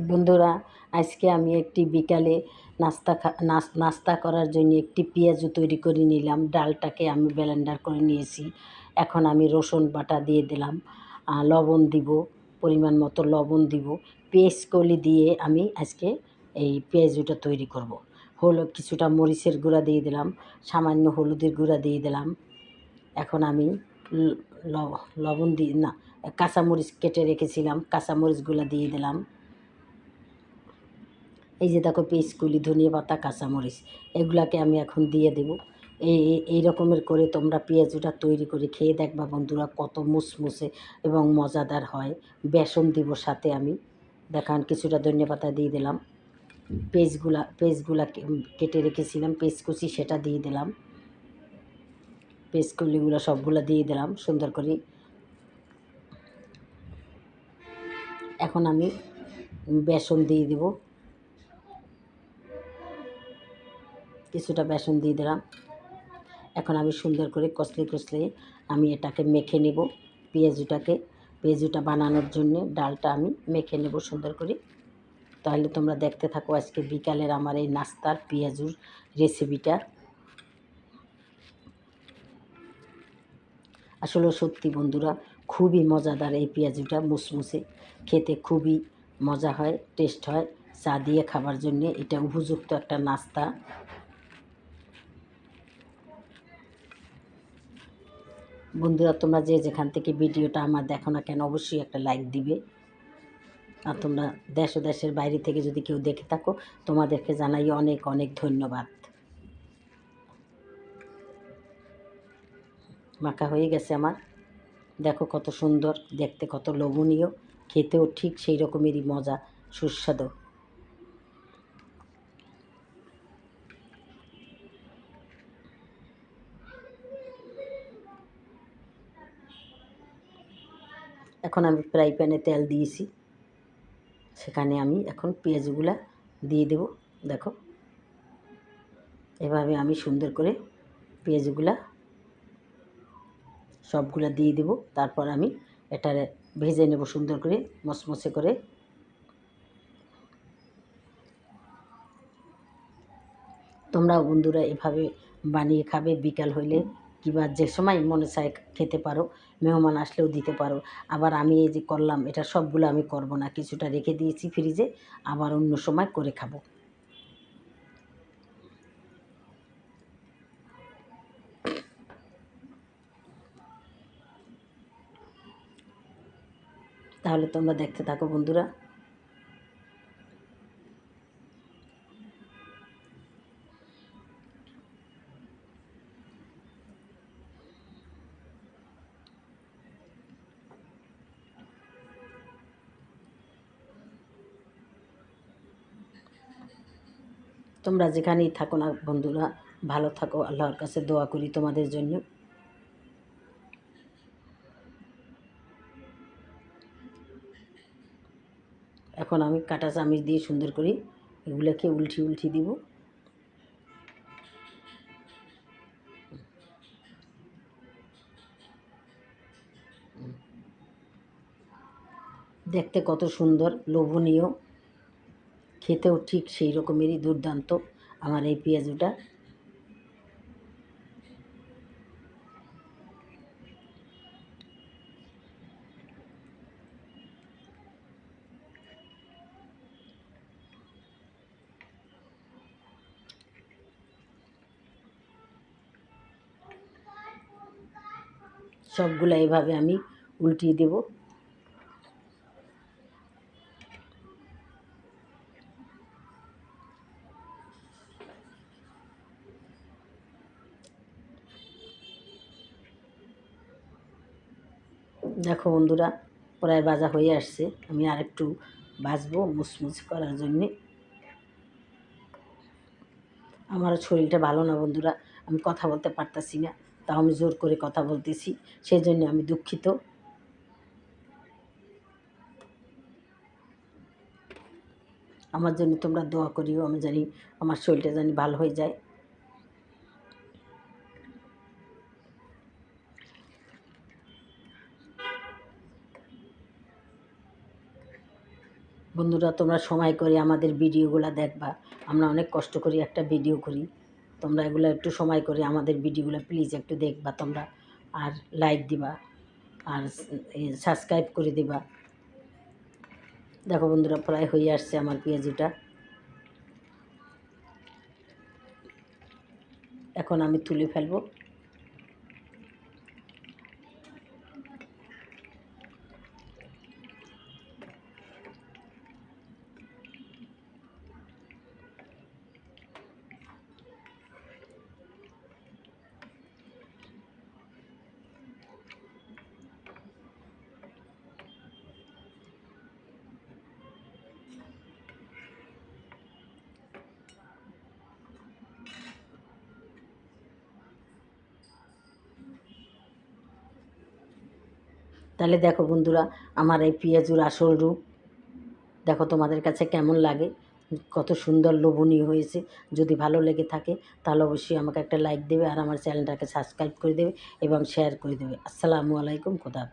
বন্ধুরা, আজকে আমি একটি বিকালে নাস্তা খা নাস- নাস্তা করার জন্য একটি পেঁয়াজু তৈরি করে নিলাম। ডালটাকে আমি ব্লেন্ডার করে নিয়েছি। এখন আমি রসুন বাটা দিয়ে দিলাম। লবণ দিব, পরিমাণ মতো লবণ দিব। পেস্ট কলি দিয়ে আমি আজকে এই পেঁয়াজুটা তৈরি করব। হলো কিছুটা মরিচের গুঁড়া দিয়ে দিলাম, সামান্য হলুদের গুঁড়া দিয়ে দিলাম। এখন আমি লবণ দিয়ে না, কাঁচামরিচ কেটে রেখেছিলাম, কাঁচামরিচগুলো দিয়ে দিলাম। এই যে দেখো পেস্টগুলি ধনিয়া পাতা, কাঁচামরিচ, এগুলাকে আমি এখন দিয়ে দেব। এই, এই- রকমের করে তোমরা পেঁয়াজুটা তৈরি করে খেয়ে দেখবা বন্ধুরা, কত মুসমুসে এবং মজাদার হয়। বেসন দিব সাথে আমি। দেখান, কিছুটা ধনিয়া পাতা দিয়ে দিলাম। পেস্টগুলা কে- কেটে রেখেছিলাম, পেস্ট কুচি সেটা দিয়ে দিলাম। পেস্টগুলিগুলো সবগুলো দিয়ে দিলাম, সুন্দর করে। এখন আমি বেসন দিয়ে দেব। কিছুটা বেসন দিয়ে দিলাম। এখন আমি সুন্দর করে কষলে কষলে আমি এটাকে মেখে নেব পেঁয়াজুটাকে। পেঁয়াজুটা বানানোর জন্য ডালটা আমি মেখে নেব সুন্দর করে। তাহলে তোমরা দেখতে থাকো আজকে বিকালের আমার এই নাস্তার পেঁয়াজুর রেসিপিটা। আসলে সত্যি বন্ধুরা, খুবই মজাদার এই পেঁয়াজুটা, মুসমুসে। খেতে খুবই মজা হয়, টেস্ট হয়। চা দিয়ে খাবার জন্য এটা উপযুক্ত একটা নাস্তা। বন্ধুরা, তোমরা যে যেখান থেকে ভিডিওটা আমার দেখো না কেন, অবশ্যই একটা লাইক দিবে। আর তোমরা দেশ ও দেশের বাইরে থেকে যদি কেউ দেখে থাকো, তোমাদেরকে জানাই অনেক অনেক ধন্যবাদ। মাখা হয়ে গেছে আমার। দেখো কত সুন্দর, দেখতে কত লোভনীয়। খেতেও ঠিক সেই রকমেরই মজা, সুস্বাদু। এখন আমি ফ্রাই প্যানে তেল দিয়েছি। সেখানে আমি এখন পেঁয়াজগুলা দিয়ে দেব, দেখো। এভাবে আমি সুন্দর করে পেঁয়াজগুলা সবগুলা দিয়ে দেব। তারপর আমি এটারে ভেজে নেব সুন্দর করে মসমসে করে। তোমরা বন্ধুরা এভাবে বানিয়ে খাবে, বিকাল হইলে কিংবা যে সময় মনে চায় খেতে পারো, মেহমান আসলেও দিতে পারো। আবার আমি এই যে করলাম, এটা সবগুলো আমি করব না। কিছুটা রেখে দিয়েছি ফ্রিজে, আবার অন্য সময় করে খাব। তাহলে তোমরা দেখতে থাকো বন্ধুরা। তোমরা যেখানেই থাকো না বন্ধুরা, ভালো থাকো, আল্লাহর কাছে দোয়া করি তোমাদের জন্য। এখন আমি কাটা চামিচ দিয়ে সুন্দর করে এগুলোকে উল্টি উল্টি দিব। দেখতে কত সুন্দর, লোভনীয়। খেতেও ঠিক সেই রকমেরই দুর্দান্ত আমার এই পেঁয়াজুটা। সবগুলো এভাবে আমি উল্টিয়ে দেব। দেখো বন্ধুরা, প্রায় ভাজা হয়ে আসছে। আমি আর একটু ভাজবো মুচমুচ করার জন্যে। আমারও শরীরটা ভালো না বন্ধুরা, আমি কথা বলতে পারতাছি না, তাও আমি জোর করে কথা বলতেছি সেই জন্য আমি দুঃখিত। আমার জন্য তোমরা দোয়া করিও, আমি জানি আমার শরীরটা জানি ভালো হয়ে যায়। বন্ধুরা, তোমরা সময় করে আমাদের ভিডিওগুলো দেখবা। আমরা অনেক কষ্ট করি একটা ভিডিও করি। তোমরা এগুলো একটু সময় করে আমাদের ভিডিওগুলো প্লিজ একটু দেখবা তোমরা। আর লাইক দিবা। আর সাবস্ক্রাইব করে দিবা। দেখো বন্ধুরা, প্রায় হয়ে আসছে আমার পেঁয়াজিটা। এখন আমি তুলে ফেলব। তাহলে দেখো বন্ধুরা, আমার এই পেঁয়াজুর আসল রূপ। দেখো তোমাদের কাছে কেমন লাগে? কত সুন্দর লোভনীয় হয়েছে। যদি ভালো লেগে থাকে, তাহলে অবশ্যই আমাকে একটা লাইক দেবে আর আমার চ্যানেলটাকে সাবস্ক্রাইব করে দেবে এবং শেয়ার করে দেবে। আসসালামু আলাইকুম, খোদা।